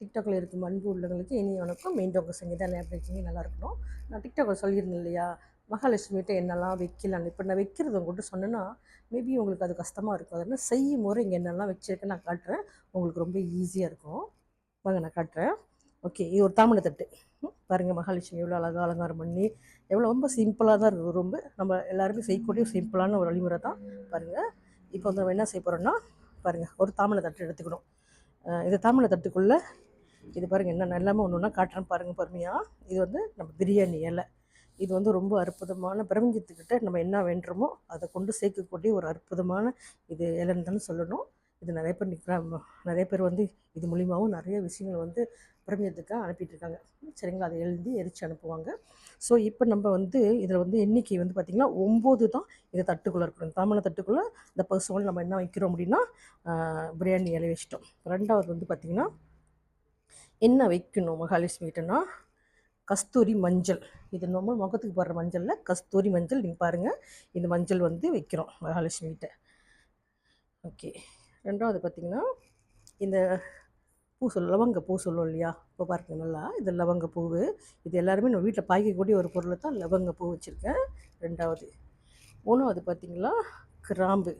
டிக்டாக்ல இருக்கும் அன்பு உள்ளவங்களுக்கு இனி வணக்கம். மீண்டும் உங்கள் சங்கீதம் எப்படி இருக்கீங்க. நல்லா இருக்கணும். நான் டிக்டாக்ல சொல்லியிருந்தேன் இல்லையா? மகாலட்சுமிகிட்ட என்னெல்லாம் வைக்கலாம்? இப்போ நான் வைக்கிறது உங்கள்கிட்ட சொன்னேன்னா மேபி உங்களுக்கு அது கஷ்டமாக இருக்கும். அதனால் செய்யும் முறை இங்கே என்னெல்லாம் வச்சுருக்கேன் நான் காட்டுறேன். உங்களுக்கு ரொம்ப ஈஸியாக இருக்கும். வாங்க நான் காட்டுறேன். ஓகே இது ஒரு தாமனை தட்டு. பாருங்கள் பாருங்க மகாலட்சுமி எவ்வளோ அழகாக அலங்காரம் பண்ணி எவ்வளோ ரொம்ப சிம்பிளாக தான் இருக்குது ரொம்ப நம்ம எல்லாருமே செய்யக்கூடிய ஒரு சிம்பிளான ஒரு வழிமுறை தான். பாருங்கள் இப்போ வந்து நம்ம என்ன செய்ய போகிறோம்னா பாருங்கள் ஒரு தாமரை தட்டு எடுத்துக்கணும். இந்த தாமரை தட்டுக்குள்ளே இது பாருங்கள் என்ன எல்லாமே ஒன்று ஒன்றா காட்டுறேன் பாருங்கள் பொறுமையாக இது வந்து நம்ம பிரியாணி இலை. இது வந்து ரொம்ப அற்புதமான பிரபஞ்சத்துக்கிட்ட நம்ம என்ன வேண்டுமோ அதை கொண்டு சேர்க்கக்கூடிய ஒரு அற்புதமான இது இலைன்னு தானே சொல்லணும். இது நிறைய பேர் நிற்கிறாங்க நிறைய பேர் வந்து இது மூலியமாகவும் நிறைய விஷயங்கள் வந்து பிரபஞ்சத்துக்காக அனுப்பிட்டுருக்காங்க சரிங்களா? அதை எழுதி எரித்து அனுப்புவாங்க. ஸோ இப்போ நம்ம வந்து இதில் வந்து எண்ணிக்கை வந்து பார்த்திங்கன்னா ஒம்பது தான் இது தட்டுக்குள்ளே இருக்கணும். தாமரை தட்டுக்குள்ளே இந்த பர்சனல் நம்ம என்ன வைக்கிறோம் அப்படின்னா பிரியாணி இலை வச்சிட்டோம். ரெண்டாவது வந்து பார்த்திங்கன்னா என்ன வைக்கணும் மகாலட்சுமி கிட்டனா கஸ்தூரி மஞ்சள். இது நம்ம முகத்துக்கு போடுற மஞ்சளில் கஸ்தூரி மஞ்சள் நீங்கள் பாருங்கள் இந்த மஞ்சள் வந்து வைக்கிறோம் மகாலட்சுமி கிட்ட. ஓகே. ரெண்டாவது பார்த்திங்கன்னா இந்த பூ சொல்ல லவங்க பூ சொல்லுவோம் இல்லையா? இப்போ பாருங்க நல்லா. இது லவங்க பூவு. இது எல்லாருமே நம்ம வீட்டில் பாய்க்கக்கூடிய ஒரு பொருளை தான் லவங்க பூ வச்சுருக்கேன். ரெண்டாவது. மூணாவது பார்த்திங்களா கிராம்பு.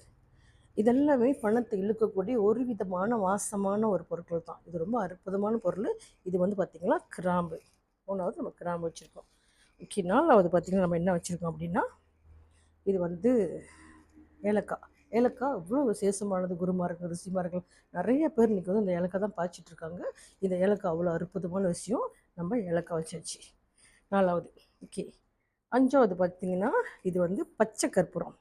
இதெல்லாமே பணத்தை இழுக்கக்கூடிய ஒரு விதமான வாசமான ஒரு பொருட்கள் தான். இது ரொம்ப அற்புதமான பொருள். இது வந்து பார்த்திங்கன்னா கிராம்பு. மூணாவது நம்ம கிராம்பு வச்சுருக்கோம். ஓகே நாலாவது பார்த்திங்கன்னா நம்ம என்ன வச்சுருக்கோம் அப்படின்னா இது வந்து ஏலக்காய். ஏலக்காய் அவ்வளோ விசேஷமானது. குருமார்கள் ரிஷிமார்கள் நிறைய பேர் இன்றைக்கி வந்து இந்த ஏலக்காய் தான் பாய்ச்சிட்டு இருக்காங்க. இந்த ஏலக்காய் அவ்வளோ அற்புதமான விஷயம். நம்ம ஏலக்காய் வச்சாச்சு. நாலாவது ஓகே அஞ்சாவது பார்த்திங்கன்னா இது வந்து பச்சை கற்பூரம்.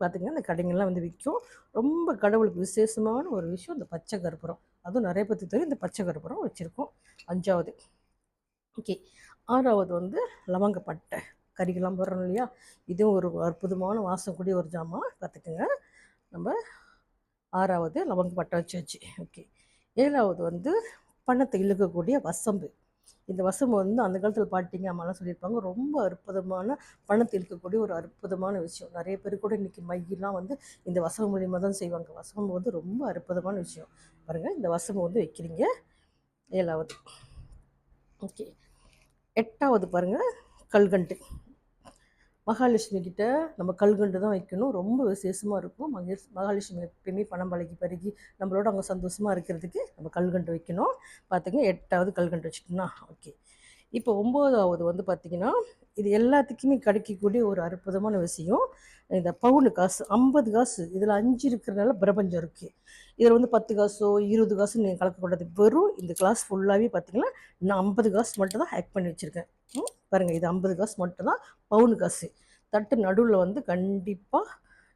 பார்த்திங்கன்னா இந்த கடைங்கள்லாம் வந்து விற்கும் ரொம்ப கடவுளுக்கு விசேஷமான ஒரு விஷயம் இந்த பச்சை கருப்புறம் அதுவும் நிறைய பற்றி தெரியும் இந்த பச்சை கற்பூரம் வச்சுருக்கோம். அஞ்சாவது. ஓகே. ஆறாவது வந்து லவங்கப்பட்டை கறிக்கெல்லாம் போடுறோம் இல்லையா? இதுவும் ஒரு அற்புதமான வாசம் கூடிய ஒரு ஜாமான் பார்த்துக்குங்க நம்ம ஆறாவது லவங்கப்பட்டை வச்சாச்சு. ஓகே. ஏழாவது வந்து பணத்தை இழுக்கக்கூடிய வசம்பு. இந்த வசம் வந்து அந்த காலத்தில் பாட்டிங்க அம்மாலாம் சொல்லியிருப்பாங்க ரொம்ப அற்புதமான பணத்தை இழுக்கக்கூடிய ஒரு அற்புதமான விஷயம். நிறைய பேர் கூட இன்றைக்கி மையெல்லாம் வந்து இந்த வசம் மூலியமாக தான் செய்வாங்க. வசம் வந்து ரொம்ப அற்புதமான விஷயம். பாருங்கள் இந்த வசம் வந்து வைக்கிறீங்க. ஏழாவது. ஓகே. எட்டாவது பாருங்கள் கல்கண்டு. மகாலட்சுமி கிட்ட நம்ம கல்கண்டு தான் வைக்கணும். ரொம்ப விசேஷமாக இருக்கும். மகே மகாலட்சுமி எப்பயுமே பணம் பழகி பருகி நம்மளோட அவங்க சந்தோஷமாக இருக்கிறதுக்கு நம்ம கல்கண்டு வைக்கணும். பார்த்துங்க எட்டாவது கல்கண்டு வச்சுக்கணும்னா ஓகே இப்போ ஒம்போதாவது வந்து பார்த்திங்கன்னா இது எல்லாத்துக்குமே கிடைக்கக்கூடிய ஒரு அற்புதமான விஷயம். இந்த பவுனு காசு ஐம்பது காசு இதில் அஞ்சு இருக்கிறனால பிரபஞ்சம் இருக்குது இதில் வந்து பத்து காசோ இருபது காசு நீங்கள் கலக்கக்கூடாது வெறும் இந்த கிளாஸ் ஃபுல்லாகவே பார்த்தீங்கன்னா நான் ஐம்பது காசு மட்டும் தான் ஹேக் பண்ணி வச்சுருக்கேன். ம், பாருங்கள் இது ஐம்பது காசு மட்டும் தான் பவுனு காசு. தட்டு நடுவில் வந்து கண்டிப்பாக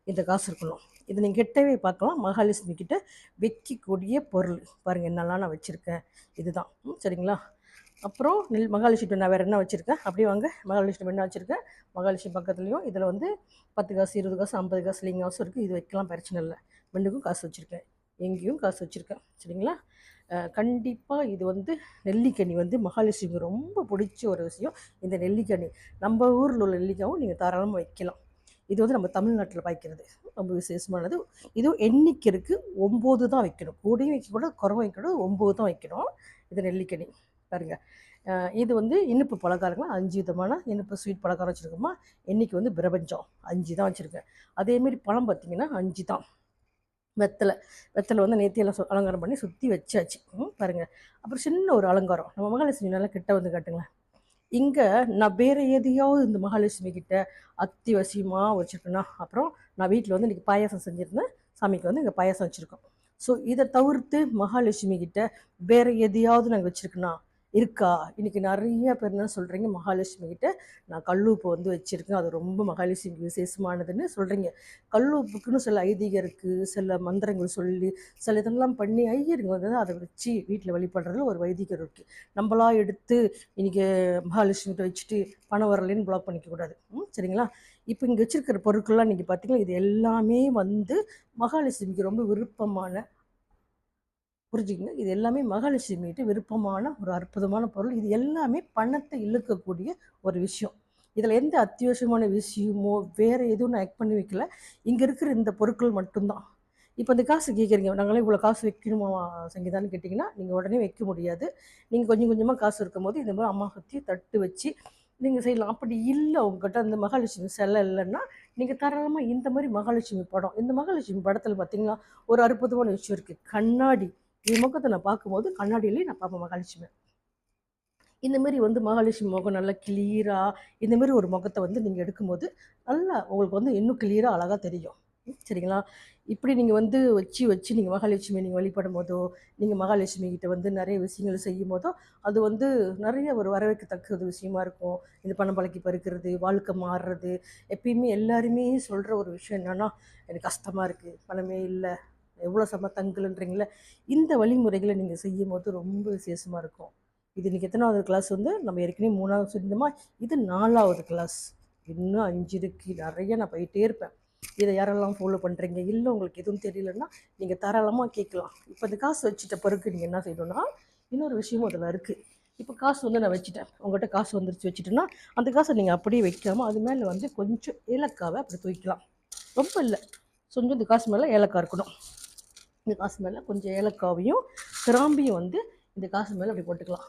இந்த காசு இருக்கணும். இதை நீங்கள் கிட்டவே பார்க்கலாம். மகாலட்சுமி கிட்ட வைக்கக்கூடிய பொருள். பாருங்கள் என்னெல்லாம் நான் வச்சுருக்கேன். இதுதான். ம், சரிங்களா? அப்புறம் நெல் மகாலட்சுமி நான் வேறு என்ன வச்சுருக்கேன் அப்படியே வாங்க. மகாலட்சுமி என்ன வச்சுருக்கேன் மகாலட்சுமி பக்கத்துலேயும் இதில் வந்து பத்து காசு இருபது காசு ஐம்பது காசு லிங்க காசும் இருக்குது இது வைக்கலாம் பிரச்சனை இல்லை. ரெண்டுக்கும் காசு வச்சுருக்கேன். எங்கேயும் காசு வச்சுருக்கேன். சரிங்களா? கண்டிப்பாக இது வந்து நெல்லிக்கனி வந்து மகாலட்சுமிக்கு ரொம்ப பிடிச்ச ஒரு விஷயம். இந்த நெல்லிக்கனி. நம்ம ஊரில் உள்ள நெல்லிக்காவும் நீங்கள் தாராளமாக வைக்கலாம். இது வந்து நம்ம தமிழ்நாட்டில் பாய்க்கிறது. ரொம்ப விசேஷமானது. இதுவும் எண்ணிக்கை இருக்குது ஒம்பது தான் வைக்கணும். கூடையும் வைக்கக்கூடாது குறவும் வைக்கக்கூடாது ஒம்பது தான் வைக்கணும். இது நெல்லிக்கனி. பாருங்க. இது வந்து இனிப்பு பலகாரங்கள்? அஞ்சு விதமான இனிப்பு ஸ்வீட் பலகாரம் வச்சுருக்கோமா? இன்றைக்கி வந்து பிரபஞ்சம். அஞ்சு தான் வச்சுருக்கேன். அதேமாரி பழம் பார்த்திங்கன்னா அஞ்சு தான். வெத்தலை. வெத்தலை வந்து நேத்தியெல்லாம் சு அலங்காரம் பண்ணி சுற்றி வச்சாச்சு. ம், பாருங்க. அப்புறம் சின்ன ஒரு அலங்காரம். நம்ம மகாலட்சுமி நல்லா கிட்ட வந்து காட்டுங்களேன். இங்கே நான் வேறு எதையாவது இந்த மகாலட்சுமி கிட்ட அத்தியாவசியமாக வச்சுருக்கேன்னா அப்புறம் நான் வீட்டில் வந்து இன்றைக்கி பாயாசம் செஞ்சுருந்தேன். சாமிக்கு வந்து இங்கே பாயாசம் வச்சுருக்கோம். ஸோ இதை தவிர்த்து மகாலட்சுமி கிட்ட வேறு எதையாவது நாங்கள் வச்சுருக்கோன்னா இருக்கா? இன்றைக்கி நிறைய பேர் என்ன சொல்கிறீங்க மகாலட்சுமி கிட்ட நான் கல்லுப்பு வந்து வச்சுருக்கேன். அது ரொம்ப மகாலட்சுமி விசேஷமானதுன்னு சொல்கிறீங்க கல்லூப்புக்குன்னு சில ஐதீகம் இருக்குது சில மந்திரங்கள் சொல்லி சில இதெல்லாம் பண்ணி ஐயருங்க வந்து அதை வச்சு வீட்டில் வழிபடுறதுல ஒரு வைதிகர் இருக்குது நம்மளா எடுத்து இன்றைக்கி மகாலட்சுமிகிட்ட வச்சுட்டு பணம் வரலைன்னு பிளாக் பண்ணிக்க கூடாது. ம், சரிங்களா? இப்போ இங்கே வச்சுருக்கிற பொருட்கள்லாம் நீங்கள் பார்த்தீங்கன்னா இது எல்லாமே வந்து மகாலட்சுமிக்கு ரொம்ப விருப்பமான புரிஞ்சுக்கங்க? இது எல்லாமே மகாலட்சுமிகிட்ட விருப்பமான ஒரு அற்புதமான பொருள். இது எல்லாமே பணத்தை இழுக்கக்கூடிய ஒரு விஷயம். இதில் எந்த அத்தியாவசியமான விஷயமோ வேறு எதுவும் நான் ஆக்ட் பண்ணி வைக்கல. இங்கே இருக்கிற இந்த பொருட்கள் மட்டும்தான். இப்போ இந்த காசு கேட்குறீங்க நாங்களே இவ்வளோ காசு வைக்கணுமா சங்கீதான்னு கேட்டிங்கன்னா நீங்கள் உடனே வைக்க முடியாது. நீங்கள் கொஞ்சம் கொஞ்சமாக காசு இருக்கும் போது இந்த மாதிரி அம்மா சுற்றி தட்டு வச்சு நீங்கள் செய்யலாம். அப்படி இல்லை உங்ககிட்ட அந்த மகாலட்சுமி செல்லை இல்லைன்னா நீங்கள் தாராளமாக இந்த மாதிரி மகாலட்சுமி படம் இந்த மகாலட்சுமி படத்தில் பார்த்தீங்கன்னா ஒரு அற்புதமான விஷயம் இருக்குது கண்ணாடி. என் முகத்தை நான் பார்க்கும்போது கண்ணாடியிலே நான் பார்ப்பேன் மகாலட்சுமி. இந்த மாதிரி வந்து மகாலட்சுமி முகம் நல்லா கிளியராக இந்த மாதிரி ஒரு முகத்தை வந்து நீங்கள் எடுக்கும்போது நல்லா உங்களுக்கு வந்து இன்னும் கிளியராக அழகாக தெரியும். ம், சரிங்களா? இப்படி நீங்கள் வந்து வச்சு வச்சு நீங்கள் மகாலட்சுமி நீங்கள் வழிபடும் போதோ நீங்கள் மகாலட்சுமி கிட்ட வந்து நிறைய விஷயங்கள் செய்யும் போதோ அது வந்து நிறைய ஒரு வரவேற்கத்தக்க விஷயமா இருக்கும். இந்த பணம் பழக்கி பறிக்கிறது வாழ்க்கை மாறுறது எப்பயுமே எல்லாருமே சொல்கிற ஒரு விஷயம் என்னென்னா எனக்கு கஷ்டமாக இருக்குது பணமே இல்லை. எவ்வளோ சமத்தங்கள்ன்றீங்களே இந்த வழிமுறைகளை நீங்கள் செய்யும் போது ரொம்ப விசேஷமாக இருக்கும். இது இன்றைக்கி எத்தனாவது கிளாஸ் வந்து நம்ம ஏற்கனவே மூணாவது சொல்லியிருந்தோமா இது நாலாவது கிளாஸ் இன்னும் அஞ்சு இருக்கு. நிறைய நான் போயிட்டே இருப்பேன். இதை யாரெல்லாம் ஃபாலோ பண்ணுறீங்க இல்லை உங்களுக்கு எதுவும் தெரியலன்னா நீங்கள் தாராளமாக கேட்கலாம். இப்போ இந்த காசு வச்சுட்ட பிறகு நீங்கள் என்ன செய்யணும்னா இன்னொரு விஷயமும் அதில் இருக்குது இப்போ காசு வந்து நான் வச்சுட்டேன். உங்கள்கிட்ட காசு வந்துருச்சு வச்சுட்டேன்னா அந்த காசை நீங்கள் அப்படியே வைக்காமல் அது மேலே வந்து கொஞ்சம் ஏலக்காவை அப்படி தூக்கிக்கலாம். ரொம்ப இல்லை. கொஞ்சம் இந்த காசு மேலே ஏலக்காய் இருக்கணும். இந்த காசு மேலே கொஞ்சம் ஏலக்காவையும் கிராம்பியும் வந்து இந்த காசு மேலே அப்படி போட்டுக்கலாம்.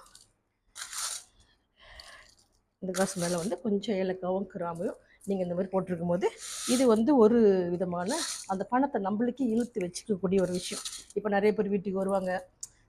இந்த காசு மேலே வந்து கொஞ்சம் ஏலக்காவும் கிராம்பையும் நீங்கள் இந்த மாதிரி போட்டிருக்கும் போது இது வந்து ஒரு விதமான அந்த பணத்தை நம்மளுக்கே இழுத்து வச்சுக்கக்கூடிய ஒரு விஷயம். இப்போ நிறைய பேர் வீட்டுக்கு வருவாங்க.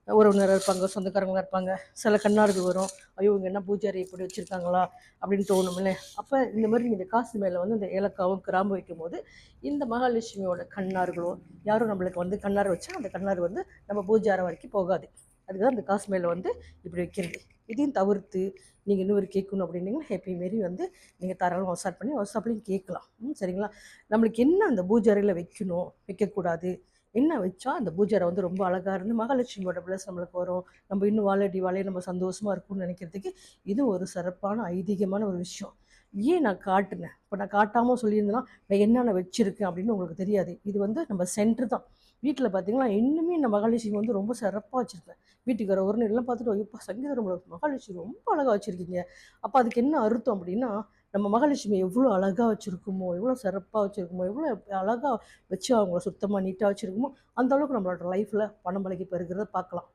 உறவினர் இருப்பாங்க சொந்தக்காரங்க இருப்பாங்க. சில கண்ணார்கள் வரும். ஐயோ இவங்க என்ன பூஜாரி இப்படி வச்சுருக்காங்களா? அப்படின்னு தோணுமில்ல அப்போ இந்த மாதிரி இந்த காசு மேலே வந்து இந்த ஏலக்காவும் கிராம்பு வைக்கும் போது இந்த மகாலட்சுமியோட கண்ணார்களோ யாரும் நம்மளுக்கு வந்து கண்ணார் வச்சா அந்த கண்ணார் வந்து நம்ம பூஜாரம் வரைக்கும் போகாது. அதுக்கு தான் அந்த காசு மேலே வந்து இப்படி வைக்கிறது. இதையும் தவிர்த்து நீங்கள் இன்னொரு கேட்கணும் அப்படின்னீங்கன்னா ஹேப்பி மாரி வந்து நீங்கள் தாராளமாக வாட்ஸ்அப் பண்ணி வாட்ஸ்அப்லேயும் கேட்கலாம். ம், சரிங்களா? நம்மளுக்கு என்ன அந்த பூஜை அறையில் வைக்கணும் வைக்கக்கூடாது? என்ன வச்சா அந்த பூஜை வந்து ரொம்ப அழகாக இருந்து மகாலட்சுமியோட பிளஸ் நம்மளுக்கு வரும். நம்ம இன்னும் வாழடி வாழைய நம்ம சந்தோஷமாக இருக்கும்னு நினைக்கிறதுக்கு இது ஒரு சிறப்பான ஐதீகமான ஒரு விஷயம். ஏன் நான் காட்டுனேன்? இப்போ நான் காட்டாமல் சொல்லியிருந்தேன்னா நான் என்னென்ன வச்சுருக்கேன் அப்படின்னு உங்களுக்கு தெரியாது. இது வந்து நம்ம சென்டர் தான். வீட்டில் பார்த்தீங்கன்னா இன்னுமே இந்த மகாலட்சுமி வந்து ரொம்ப சிறப்பாக வச்சுருப்பேன். வீட்டுக்கு வர ஒரு எல்லாம் பார்த்துட்டு ஐயோ சங்கீத ரொம்ப மகாலட்சுமி ரொம்ப அழகாக வச்சுருக்கீங்க. அப்போ அதுக்கு என்ன அர்த்தம் அப்படின்னா நம்ம மகாலட்சுமி எவ்வளோ அழகாக வச்சுருக்குமோ எவ்வளோ சிறப்பாக வச்சுருக்குமோ எவ்வளோ அழகாக வச்சு அவங்கள சுத்தமாக நீட்டாக வச்சுருக்குமோ அந்த அளவுக்கு நம்மளோட லைஃப்பில் பணம் பழகி பெறுகிறத பார்க்கலாம்.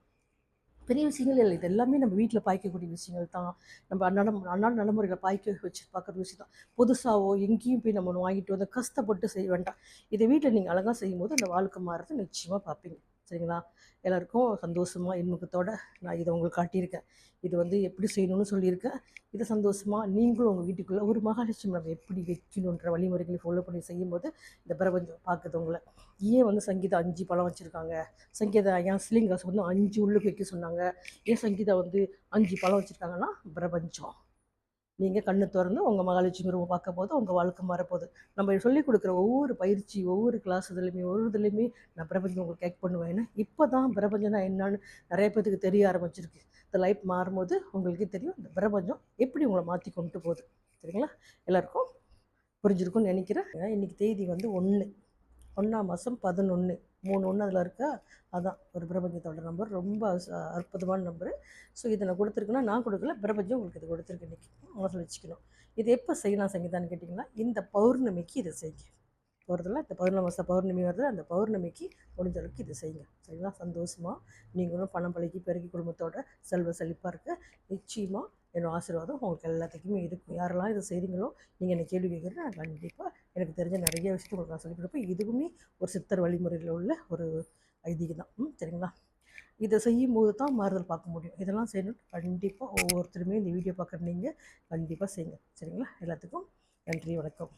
பெரிய விஷயங்கள் இல்லை இது எல்லாமே நம்ம வீட்டில் பாய்க்கக்கூடிய விஷயங்கள் தான். நம்ம அன்றாடம் அன்றாட நடைமுறையில் பாய்க்க வச்சு பார்க்குற விஷயம் தான். புதுசாகவோ எங்கேயும் போய் நம்ம வாங்கிட்டு வந்து கஷ்டப்பட்டு செய்ய வேண்டாம். இதை வீட்டில் நீங்கள் அழகாக செய்யும்போது அந்த வாழ்க்கை மாறுறது நிச்சயமாக பார்ப்பீங்க. சரிங்களா? எல்லாருக்கும் சந்தோஷமாக இன்முகத்தோடு நான் இதை உங்களுக்கு காட்டியிருக்கேன். இது வந்து எப்படி செய்யணும்னு சொல்லியிருக்கேன். இதை சந்தோஷமாக நீங்களும் உங்கள் வீட்டுக்குள்ளே ஒரு மகாலட்சுமி நம்ம எப்படி வைக்கணுன்ற வழிமுறைகளை ஃபாலோ பண்ணி செய்யும்போது இந்த பிரபஞ்சம் பார்க்குது உங்களை. ஏன் வந்து சங்கீதா அஞ்சு பழம் வச்சுருக்காங்க? சங்கீதா ஏன் சிலிங்காஸ் வந்து அஞ்சு உள்ளுக்கு வைக்க சொன்னாங்க? ஏன் சங்கீதா வந்து அஞ்சு பழம் வச்சுருக்காங்கன்னா பிரபஞ்சம். நீங்கள் கண்ணு திறந்து உங்கள் மகாலட்சுமி ரூபம் பார்க்க போது உங்கள் வாழ்க்கை மாறப்போகுது. நம்ம சொல்லிக் கொடுக்குற ஒவ்வொரு பயிற்சி ஒவ்வொரு கிளாஸ் இதுலையுமே ஒவ்வொரு இதுலையுமே நான் பிரபஞ்சம் உங்களுக்கு கேக் பண்ணுவேன் ஏன்னா இப்போ தான் பிரபஞ்சம்னா என்னன்னு நிறைய பேத்துக்கு தெரிய ஆரம்பிச்சிருக்கு. இந்த லைஃப் மாறும்போது உங்களுக்கே தெரியும் இந்த பிரபஞ்சம் எப்படி உங்களை மாற்றி கொண்டு போகுது. சரிங்களா? எல்லாருக்கும் புரிஞ்சிருக்கும்னு நினைக்கிறேன். இன்றைக்கி தேதி வந்து ஒன்று ஒன்றாம் மாதம் பதினொன்று மூணு ஒன்று அதில் இருக்கா? அதான் ஒரு பிரபஞ்சத்தோட நம்பர். ரொம்ப அற்புதமான நம்பரு. ஸோ இதை நான் கொடுத்துருக்கேன்னா நான் கொடுக்கல. பிரபஞ்சம் உங்களுக்கு இது கொடுத்துருக்கு இன்றைக்கி மனசில் வச்சுக்கணும். இது எப்போ செய்யலாம் சங்கீதான்னு கேட்டிங்கன்னா இந்த பௌர்ணமிக்கு இதை செய்யுங்க. போகிறதில்ல இந்த பதினொன்று மாதம் பௌர்ணமி வருது. அந்த பௌர்ணமிக்கு முடிஞ்ச அளவுக்கு இதை செய்யுங்க. சரிங்களா? சந்தோஷமாக நீங்களும் பணம் பழகி பெருகி குடும்பத்தோட செல்வ செழிப்பாக இருக்க. நிச்சயமாக என்னோடய ஆசீர்வாதம் உங்களுக்கு எல்லாத்துக்குமே இருக்கும். யாரெல்லாம் இதை செய்கிறீங்களோ நீங்கள் என்னை கேள்வி கேட்குறது நான் கண்டிப்பாக எனக்கு தெரிஞ்ச நிறைய விஷயத்தை உங்களுக்கு நான் சொல்லிக் கொடுப்பேன். இதுவுமே ஒரு சித்தர் வழிமுறையில் உள்ள ஒரு ஐதீகம் தான் ம், சரிங்களா? இதை செய்யும் போது தான் மாறுதல் பார்க்க முடியும். இதெல்லாம் செய்யணும் கண்டிப்பாக ஒவ்வொருத்தருமே இந்த வீடியோ பார்க்குற நீங்கள் கண்டிப்பாக செய்யுங்க. சரிங்களா? எல்லாத்துக்கும் நன்றி வணக்கம்.